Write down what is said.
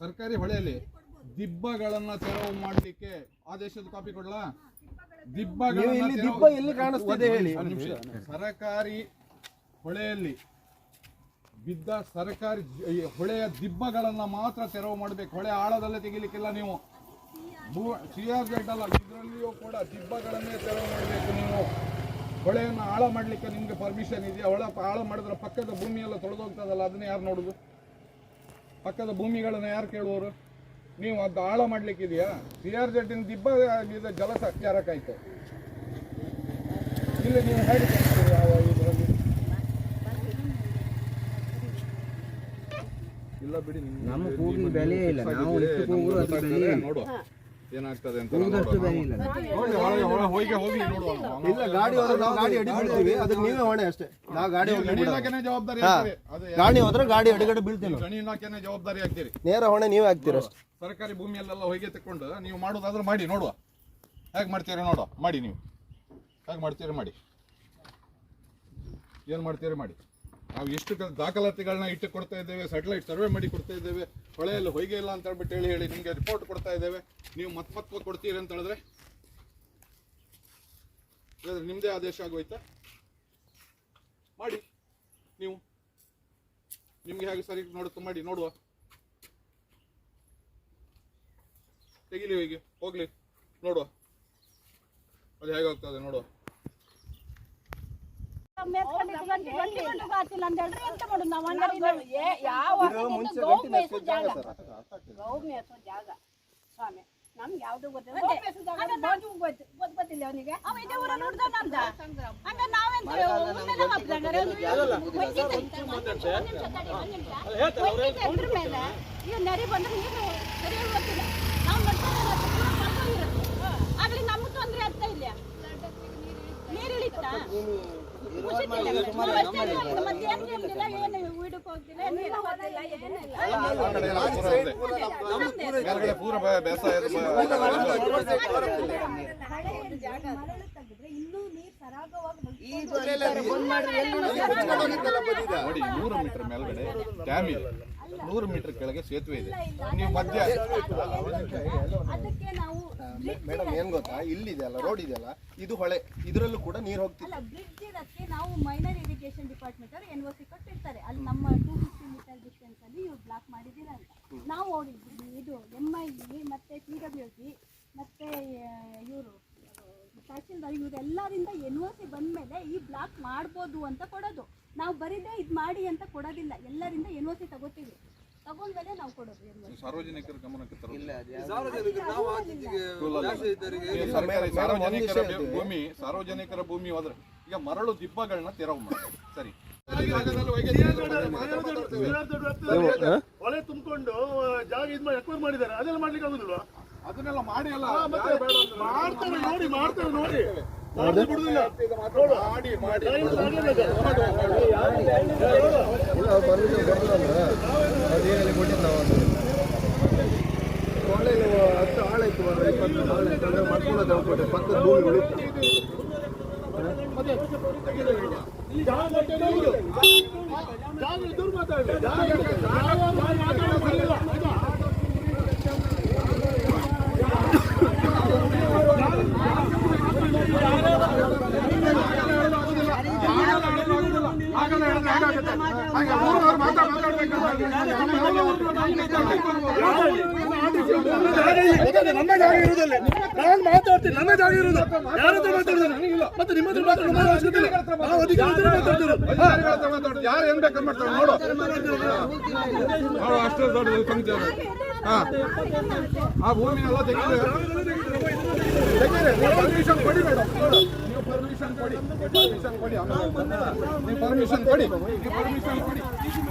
ಸರ್ಕಾರಿ ಹೊಳೆಯಲ್ಲಿ ದಿಬ್ಬಗಳನ್ನ ತೆರವು ಮಾಡಲಿಕ್ಕೆ ಆದೇಶದ ಕಾಪಿ ಕೊಡಲಾ? ದಿಬ್ಬಗಳನ್ನ ಹೇಳಿ? ಸರ್ಕಾರಿ ಹೊಳೆಯಲ್ಲಿ ಬಿದ್ದ ಸರ್ಕಾರಿ ಹೊಳೆಯ ದಿಬ್ಬಗಳನ್ನ ಮಾತ್ರ ತೆರವು ಮಾಡಬೇಕು. ಹೊಳೆ ಆಳದಲ್ಲೇ ತೆಗಿಲಿಕ್ಕಿಲ್ಲ ನೀವು. ಸಿ ಆರ್ ಜೆಡ್ ಅಲ್ಲ ಇದರಲ್ಲಿಯೂ ಕೂಡ ದಿಬ್ಬಗಳನ್ನೇ ತೆರವು ಮಾಡಬೇಕು ನೀವು. ಹೊಳೆಯನ್ನು ಆಳ ಮಾಡಲಿಕ್ಕೆ ನಿಮಗೆ ಪರ್ಮಿಷನ್ ಇದೆಯಾ? ಹೊಳೆ ಆಳ ಮಾಡಿದ್ರೆ ಪಕ್ಕದ ಭೂಮಿ ಎಲ್ಲ ತೊಳೆದೋಗ್ತದಲ್ಲ ಅದನ್ನ ಯಾರು ನೋಡುದು? ಪಕ್ಕದ ಭೂಮಿಗಳನ್ನ ಯಾರು ಕೇಳುವರು ನೀವು ಅದು ಆಳ ಮಾಡ್ಲಿಕ್ಕೆ ಇದೆಯಾ ಸಿ ಆರ್ ಜೆಡ್ಡಿನ ದಿಬ್ಬ ಇದು ಜಲ ಸಂಚಾರಕ್ಕಾಯ್ತು ಇಲ್ಲಿ ನೀವು ಹೇಳಿ. ಯಾವ ಇದರಲ್ಲಿ ಇಲ್ಲ ಬಿಡಿ ನಿಮ್ಗೆ ನಮ್ಮ ಕೂಗಿನ ಬೆಲೆಯೇ ಇಲ್ಲ. ನಾವು ಬೆಲೆ. ನೋಡುವ. ಏನಾಗ್ತದೆ ಅಂತ ಹೋಗಿ ಹೋಗಿ ನೋಡುವ. ಇಲ್ಲ. ಗಾಡಿ ಹೋದ್ರೆ ನಾವು ಗಾಡಿ ಅಡಿ ಬಿಡ್ತೀವಿ ಅದಕ್ಕೆ ನೀವೇ ಹೊಣೆ ಅಷ್ಟೇ. ನಾವು ಗಾಡಿ ಗಣಿ ಇಲಾಖೆನೇ ಜವಾಬ್ದಾರಿ. ಆಗ್ತೀರಿ ಅದು ಗಾಡಿ ಹೋದ್ರೆ ಗಾಡಿ ಅಡಿಗಡೆ ಬೀಳ್ತೀವಿ ನಾವು ಗಣಿ ಇಲಾಖೆನೇ ಜವಾಬ್ದಾರಿ ಆಗ್ತೀರಿ ನೇರ ಹೊಣೆ ನೀವೇ ಆಗ್ತೀರ ಅಷ್ಟೇ. ಸರ್ಕಾರಿ ಭೂಮಿಯಲ್ಲೆಲ್ಲ ಹೊಯ್ಗೆ ತಕೊಂಡು ನೀವು ಮಾಡೋದಾದ್ರೆ ಮಾಡಿ ನೋಡುವ. ಹೇಗೆ ಮಾಡ್ತೀರಿ ನೋಡುವ. ಮಾಡಿ ನೀವು. ಹೇಗೆ ಮಾಡ್ತೀರಿ ಮಾಡಿ. ಏನು ಮಾಡ್ತೀರಿ ಮಾಡಿ. ನಾವು ಎಷ್ಟು ದಾಖಲಾತಿಗಳನ್ನ ಇಟ್ಟು ಕೊಡ್ತಾ ಇದ್ದೇವೆ ಸ್ಯಾಟಲೈಟ್ ಸರ್ವೆ ಮಾಡಿ ಕೊಡ್ತಾ ಇದ್ದೇವೆ, ಹೊಳೆಯಲ್ಲಿ ಹೊಯ್ಗೆ ಇಲ್ಲ ಅಂತ ಹೇಳ್ಬಿಟ್ಟು ಹೇಳಿ ಹೇಳಿ ನಿಮಗೆ ರಿಪೋರ್ಟ್ ಕೊಡ್ತಾ ಇದ್ದೇವೆ. ನೀವು ಮತ್ಪತ್ವ ಕೊಡ್ತೀರಿ ಅಂತ ಹೇಳಿದ್ರೆ? ನಿಮ್ಮದೇ ಆದೇಶ ಆಗೋಯ್ತಾ? ಮಾಡಿ. ನೀವು. ನಿಮ್ಗೆ ಹೇಗೆ ಸರಿ ನೋಡುತ್ತೆ ಮಾಡಿ, ನೋಡುವ. ತೆಗಿಲಿ ಹೋಗಿ ಹೋಗ್ಲಿ, ನೋಡುವ. ಅದು ಹೇಗೆ ಆಗ್ತದೆ ನೋಡುವ ಆಗ್ತಿಲ್ಲ ಅಂತ ಹೇಳಿದ್ರೆ ಎಂತ ಮಾಡುದು ನಾವು ಹಂಗಾರೆ ನಾವು ಏ- ಯಾವ ಮುಂಚೆ ಗೌ ಗಂಟಿನ ಮೇಯ್ಸೋ ಜಾಗ. ಸ್ವಾಮಿ ನಮ್ಗೆ ಯಾವ್ದು ಗೊತ್ತಿಲ್ಲ. ಅವನಿಗೆ. ಅವ ಇದೇ ಊರ ನೋಡ್ದ ನಮ್ದ. ಹಂಗ ಮೇಲೆ? ಇವ್ ನರಿ ಬಂದ್ರೆ ನೀರು ಸರಿಯಾಗಿ ಗೊತ್ತಿಲ್ಲ ನಾವು ನೋಡ್ತಾ ಆಗ್ಲಿ ನಮ್ಗೆ ತೊಂದ್ರೆ ಆಗ್ತಾ ಇಲ್ಲ ನೀರು ಇಳಿತಾ ಆ ಕಡೆ ಎಲ್ಲ ಪೂರ ಇದೆ. ನೋಡಿ ನೂರು ಮೀಟರ್ ಮೇಲ್ಗಡೆ ಡ್ಯಾಮ್ ಇದೆ ನೂರು ಮೀಟರ್ ಕೆಳಗೆ ಸೇತುವೆ ಇದೆ ನೀವು ಮಧ್ಯ ಮೇಡಮ್ ಏನ್ ಗೊತ್ತಾ ಇಲ್ಲಿದೆ ಅಲ್ಲ ರೋಡ್ ಇದೆಯಲ್ಲ ಇದು ಹೊಳೆ ಇದರಲ್ಲೂ ಕೂಡ ನೀರು ಹೋಗ್ತಿದೆ ಇರಕ್ಕೆ ನಾವು ಮೈನರ್ ಇರಿಗೇಷನ್ ಡಿಪಾರ್ಟ್ಮೆಂಟ್ ಅವರು ಎನ್ ಒ ಸಿ ಕೊಟ್ಟಿರ್ತಾರೆ. ಅಲ್ಲಿ ನಮ್ಮ ಟೂ ಫಿಫ್ಟಿ ಮೀಟರ್ ಡಿಸ್ಟೆನ್ಸ್ ಅಲ್ಲಿ ಇವ್ರು ಬ್ಲಾಕ್ ಮಾಡಿದ್ದೀರ ಅಂತ. ನಾವು ಓಡಿದ್ವಿ. ಇದು ಎಂ ಐ ಮತ್ತೆ ಪಿ ಡಬ್ಲ್ಯೂ ಸಿ ಮತ್ತೆ ಇವರು ತಹಶೀಲ್ದಾರ್ ಇವರೆಲ್ಲರಿಂದ ಎನ್ ಒ ಸಿ ಬಂದ್ಮೇಲೆ ಈ ಬ್ಲಾಕ್ ಮಾಡ್ಬೋದು ಅಂತ ಕೊಡೋದು. ನಾವು ಬರೀದೇ ಇದು ಮಾಡಿ ಅಂತ ಕೊಡೋದಿಲ್ಲ. ಎಲ್ಲರಿಂದ ಎನ್ ಒ ಸಿ ತಗೋತೀವಿ. ತಗೊಂಡ್ಮೇಲೆ ನಾವು ಕೊಡೋದು ಎನ್ ಒ ಸಾರ್ವಜನಿಕರ ಗಮನಕ್ಕೆ ಸರ್ಕಾರಿ ಸಾರ್ವಜನಿಕರ. ಭೂಮಿ ಸಾರ್ವಜನಿಕರ ಭೂಮಿ ಹೋದ್ರೆ ಈಗ ಮರಳು ದಿಬ್ಬಗಳನ್ನ ತೆರವು ಮಾಡಿ. ಸರಿ. ಹೊಳೆ ತುಂಬಿಕೊಂಡು ಜಾಗ ಇದ್ ಮಾಡಿ ಎಕ್ವೈರ್ ಮಾಡಿದ್ದಾರೆ. ಅದೆಲ್ಲ ಮಾಡ್ಲಿಕ್ಕೆ ಆಗುದಿಲ್ವಾ? ಅದನ್ನೆಲ್ಲ ಮಾಡಿ ಅಲ್ಲ. ಮತ್ತೆ ಮಾಡ್ತಾರೆ ನೋಡಿ ಮಾಡ್ತಾರೆ ನೋಡು. ಮಾಡಿ ಮಾಡಿ ಟೈಮ್ ಆಗ್ಲೇಬೇಕು. ಇಲ್ಲ ಪರ್ಮಿಷನ್ ಕೊಡ್ತೀವಲ್ಲ ಅದೇನಲ್ಲಿ ಕೊಟ್ಟಿದ್ದು ನಾವು ಅದು ಒಳ್ಳೆ ಹತ್ತು ಆಳ ಇತ್ತು ಮಾರ್ರೆ, ಇಪ್ಪತ್ತು ಆಳ ಇತ್ತು ಅಂದ್ರೆ ಮಾಡ್ಕೊಳ್ಳೋದು ನಾವು ಕೊಟ್ಟೆ ಪಕ್ಕದ ಭೂಮಿ ಉಳಿತು ಜಾಗ ಕೊಟ್ಟೆ ಹೌದು. ಜಾಗ ಇದ್ದವ್ರು ಮಾತಾಡ್ಲಿ ಜಾಗ ಇರುವುದಿಲ್ಲ. ನಾನು ಮಾತಾಡ್ತೀನಿ. ನನ್ನ ಜಾಗ ಇರುವುದು ಯಾರ ಹತ್ರ ಮಾತಾಡಿದ್ರೆ ಮತ್ತೆ ನಿಮ್ಮ ಹತ್ರ ಮಾತಾಡೋದು ನಾನು ಅವಶ್ಯಕತೆ ಇಲ್ಲ. ನಾವು ಅಧಿಕಾರದಲ್ಲಿ ಮಾತಾಡ್ತಿರೋದು. ಯಾರು ಏನ್ ಬೇಕಾದ್ರೆ ಮಾಡ್ತಾರೆ ನೋಡು. ಅಷ್ಟು ದೊಡ್ಡ ಸಂಖ್ಯೆ. ಹಾ. ಆ ಭೂಮಿನೆಲ್ಲ ತೆಗೆದು ತೆಗೆದ್ರೆ. ನೀವು ಪರ್ಮಿಷನ್ ಕೊಡಿ. ಪರ್ಮಿಷನ್ ಕೊಡಿ.